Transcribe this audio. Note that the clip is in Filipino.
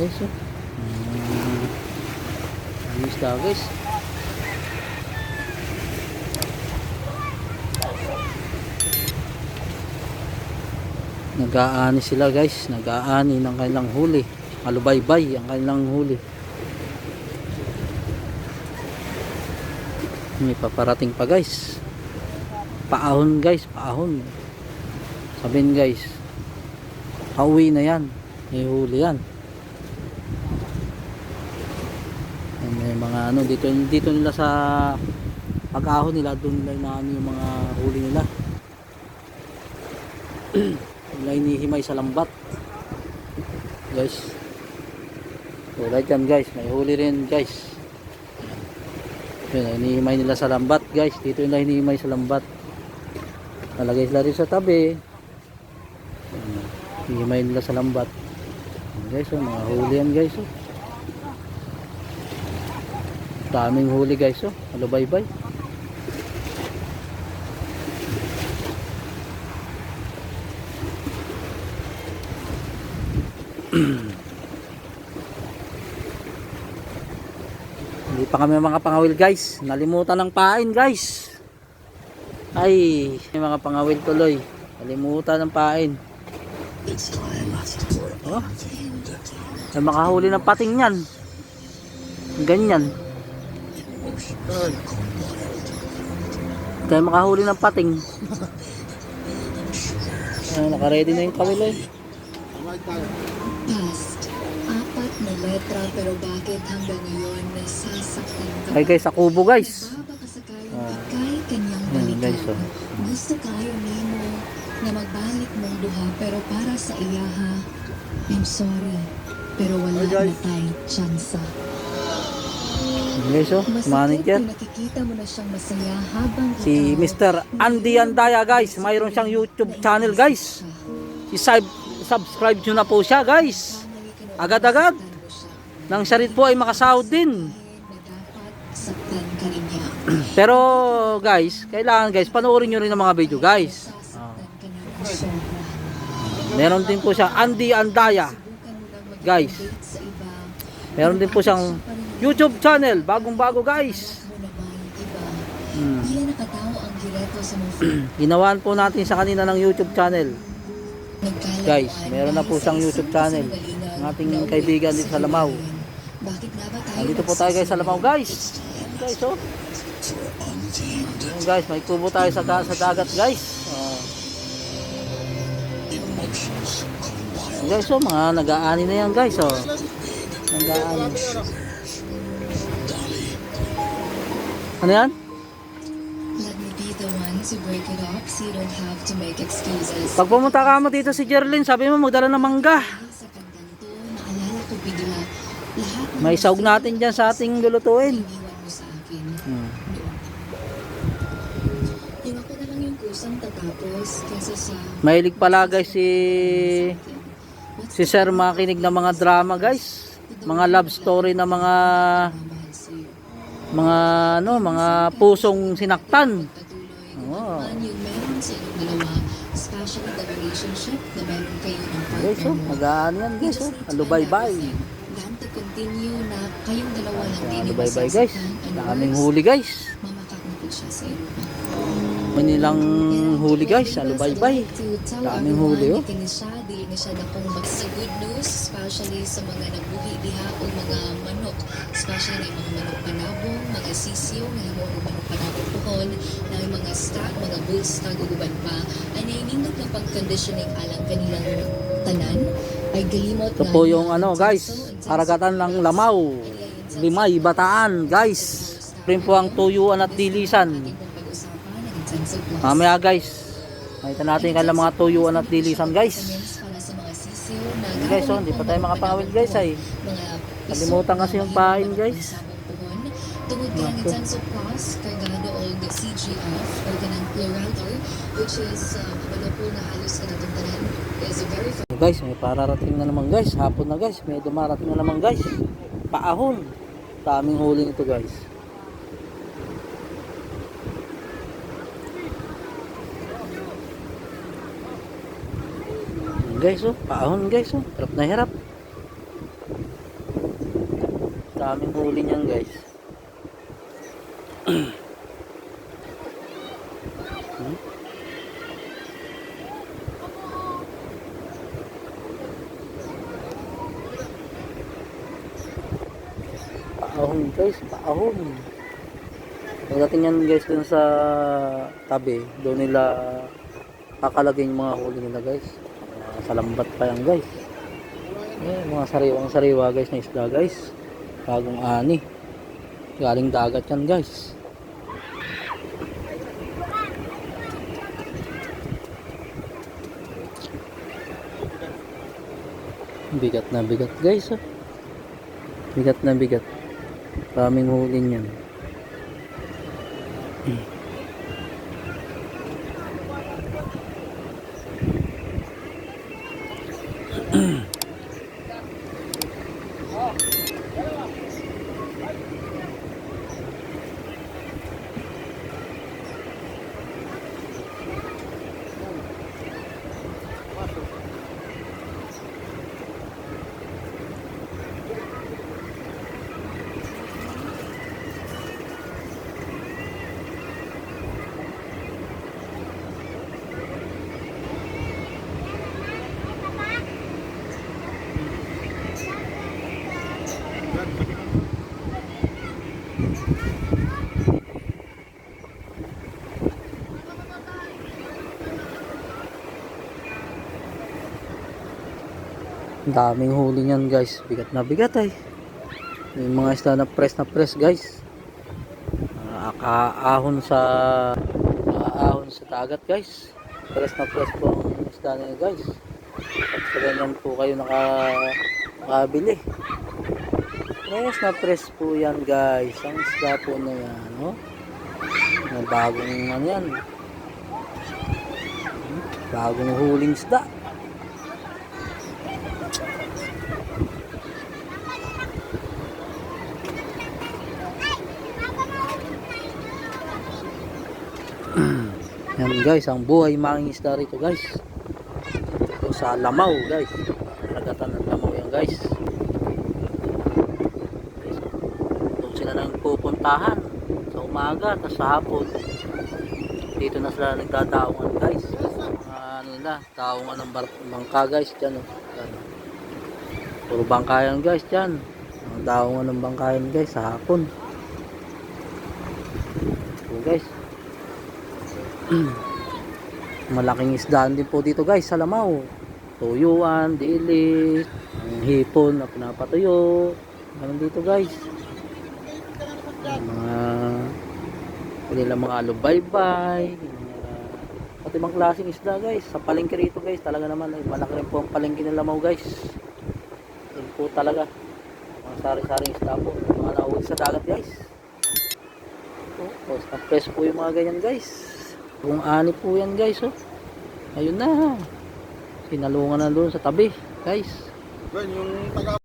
Guys, oh. Mm. Ayos daw, guys. Nag-aani sila guys, nag-aani ng kanilang huli. Alubaybay ang kanilang huli. May paparating pa guys. Paahon guys, paahon. Sabihin guys, pauwi na yan. May huli. Yan, May mga ano dito dito nila sa pag-ahon nila doon nila inaano yung mga huli nila. nila inihimay sa lambat. Guys. Tulad yan guys, may huli rin guys. Yun, hinihimay nila sa lambat guys. Dito nila hinihimay sa lambat. Nalagay sila rin sa tabi. Hinihimay nila sa lambat. Guys, oh, mga huli yan guys. Oh. Daming huli guys. Oh. Bye bye. Hindi pa kami mga pangawil guys. Nalimutan ng pain guys. Ay, mga pangawil tuloy. Nalimutan ng pain. Oh. Ay makahuli ng pating yan. Ganyan. Tayo makahuli ng pating. Ay, nakaready na yung kawil eh. Past. Apat na letra pero bakit hanggang ngayon nasasaktan ka Ay guys, sa kubo guys. Kanyang Yan, guys, oh. Gusto kayo nimo na magbalik mong duha pero para sa iyaha, I'm sorry. Pero wala na tayo tsansa. Masakit manager. nakikita mo na siyang masaya habang Si Mr. Andy Andaya guys. Mayroon siyang YouTube channel guys. siya. I-sub- subscribe nyo na po siya guys. Agad-agad. Nang siya rin po ay makasahod din. Niya. Pero guys, kailangan guys, panoorin nyo rin ang mga video guys. Meron din po siya Andy Andaya. Guys. Meron din po siyang YouTube channel. Bagong bago guys. Hmm. Ginawaan po natin sa kanina ng YouTube channel. Guys, meron na po siyang YouTube channel. Ang ating kaibigan dito sa Lamaw. Nandito po tayo guys sa Lamaw guys. Guys oh. Ayan, guys, may kubo tayo sa, sa dagat guys. Ayan, guys oh, mga nag-aani na yan guys oh. Nag-aani. Ano yan? Let me be the one to break it off so you don't have to make excuses. Pag pumunta ka mo dito si Jerlyn, sabi mo magdala ng mangga. Dahil sa kandang to, naalala ko bigla lahat ng May saug natin dyan sa ating lulutuin. iniwan mo sa akin. Hmm. Yung ako na lang yung kusang tatapos kaysa sa Mahilig pala guys si si Sir makinig ng mga drama guys. Mga love story na mga. Mga ano, mga pusong sinaktan. Dalawa, especially the relationship na meron kayo ng partner Guys, oh, mo. mag-aani yan guys, oh. Alubay-bay. Dan to continue na kayong dalawa lang din yung Alubay-bay guys. Daming huli guys. mamakak na po siya sa iyo. May nilang huli guys, alubay-bay. Daming huli, oh. Good news, especially sa mga nabuhi diha o mga manok, especially na mga manok panabong, mga sisyo, na himo og manok panabong puhon, na mga stag, mga bull stag ug uban pa, ay nainindot na pag-conditioning alang kanilang tanan ay galimot Ito po yung ano guys, haragatan ng Lamaw. Limay, Bataan guys. Rin po ang tuyuan at dilisan. Mamaya guys, makita natin kailang mga tuyuan at dilisan guys. Guys, oh, hindi pa tayo makapangawil guys ay. Kalimutan kasi yung pain, guys. Tungod ka ng Intensive Plus, kargado o the CGF, o ganang plurator, which is, uh, po na halos ka natong tanan, is very guys, may pararating na naman guys. Hapon na guys, may dumarating na naman guys. Paahon. Daming huli nito guys. Guys, oh, paahon guys, oh. Hirap na hirap. Daming huli niyan guys. Hmm? Paahon guys, paahon. Pagdating yan guys dun sa tabi, doon nila kakalagay yung mga huli nila guys. Sa pa yan guys. Eh, mga sariwang sariwa guys na isda guys. Bagong ani. Galing dagat yan guys. Bigat na bigat guys ah. Bigat na bigat. Maraming huli niyan. Mm-hmm. Ang daming huli niyan guys. Bigat na bigat ay. Yung mga isda na press na press guys. Uh, akaahon sa akaahon sa dagat guys. Press na press po ang isda na guys. At sa ganyan po kayo naka makabili. Press na press po yan guys. Ang isda po na yan. No? Na bagong ano yan. Hmm, Bagong huling isda. Guys, ang buhay mangingisda rito guys. Ito sa Lamaw guys. Nagatan ng Lamaw yan guys. Doon sila nang pupuntahan sa umaga, tapos sa hapon. Dito na sila nagdadaungan guys. Mga ano nila, daungan ng bar- bangka guys dyan. Oh. Yan. Puro bangka yan guys dyan. Ang daungan ng bangka yan guys sa hapon. Ito guys. malaking isdaan din po dito guys sa Lamaw tuyuan, dili hipon na pinapatuyo. Ganun dito guys. Mga nila mga alubaybay pati mga klaseng isda guys. Sa palengke rito guys talaga naman ay malaki rin po ang palengke ng Lamaw guys. Yun po talaga. Mga sari-saring isda po. Mga nauwi sa dagat guys. Oh, oh, fresh po yung mga ganyan guys kung ani po yan guys oh. Ayun na. Sinalungan na doon sa tabi guys. Ben, yung taga